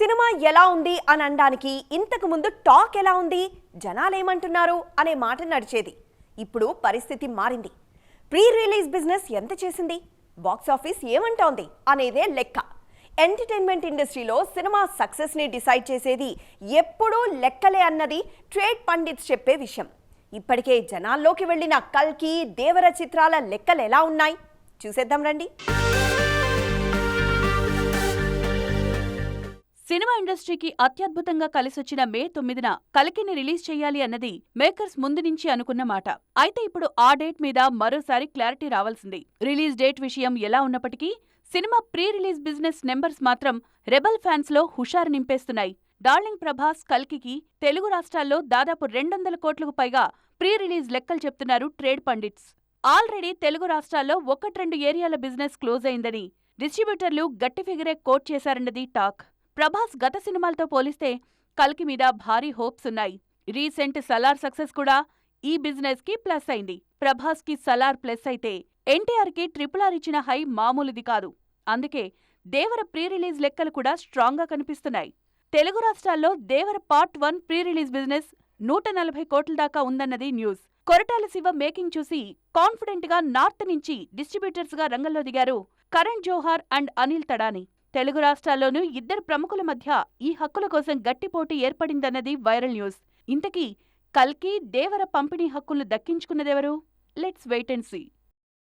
Cinema ఎలా ఉంది అని అనడానికి ఇంతకు ముందు టాక్ ఎలా ఉంది? జనాలేమంటున్నారు అనే మాట నడిచేది. ఇప్పుడు పరిస్థితి మారింది. ప్రీ రిలీజ్ బిజినెస్ ఎంత చేసింది? బాక్స్ ఆఫీస్ ఏమంటోంది? అనేదే లెక్క. ఎంటర్టైన్మెంట్ ఇండస్ట్రీలో సినిమా సక్సెస్ని డిసైడ్ చేసేది ఎప్పుడూ లెక్కలే అన్నది ట్రేడ్ పండిట్స్ చెప్పే విషయం. ఇప్పటికే జనాల్లోకి వెళ్ళిన కల్కి దేవర చిత్రాల లెక్కలు ఎలా ఉన్నాయి? చూసేద్దాం రండి. సినిమా ఇండస్ట్రీకి అత్యద్భుతంగా కలిసొచ్చిన మే తొమ్మిదిన కలికిని రిలీజ్ చేయాలి అన్నది మేకర్స్ ముందు నుంచి అనుకున్న మాట. అయితే ఇప్పుడు ఆ డేట్ మీద మరోసారి క్లారిటీ రావాల్సింది. రిలీజ్ డేట్ విషయం ఎలా ఉన్నప్పటికీ cinema pre release business numbers మాత్రం రెబల్ ఫ్యాన్స్లో హుషారు నింపేస్తున్నాయి. డార్లింగ్ ప్రభాస్ కల్కికి తెలుగు రాష్ట్రాల్లో దాదాపు రెండొందల కోట్లకు పైగా ప్రీ రిలీజ్ లెక్కలు చెప్తున్నారు ట్రేడ్ పండిట్స్. ఆల్రెడీ తెలుగు రాష్ట్రాల్లో ఒకట్రెండు ఏరియాల బిజినెస్ క్లోజ్ అయిందని డిస్ట్రిబ్యూటర్లు గట్టి ఫిగరే కోట్ చేశారన్నది టాక్. ప్రభాస్ గత సినిమాలతో పోలిస్తే కల్కి మీద భారీ హోప్స్ ఉన్నాయి. రీసెంట్ సలార్ సక్సెస్ కూడా ఈ బిజినెస్కి ప్లస్ అయింది. ప్రభాస్కి సలార్ ప్లస్ అయితే ఎన్టీఆర్కి ట్రిపుల్ ఆర్ ఇచ్చిన హై మామూలుది కాదు. అందుకే దేవర ప్రీ రిలీజ్ లెక్కలు కూడా స్ట్రాంగ్గా కనిపిస్తున్నాయి. తెలుగు రాష్ట్రాల్లో Devara part one pre release business నూట నలభై కోట్ల దాకా ఉందన్నది న్యూస్. కొరటాల శివ మేకింగ్ చూసి కాన్ఫిడెంట్గా నార్త్ నుంచి డిస్ట్రిబ్యూటర్స్గా రంగంలో దిగారు కరణ్ జోహార్ అండ్ అనిల్ తడాని. తెలుగు రాష్ట్రాల్లోనూ ఇద్దరు ప్రముఖుల మధ్య ఈ హక్కుల కోసం గట్టి పోటీ ఏర్పడిందన్నది వైరల్ న్యూస్. ఇంతకీ కల్కి దేవర పంపిణీ హక్కులు దక్కించుకున్నదెవరు? Let's wait and see.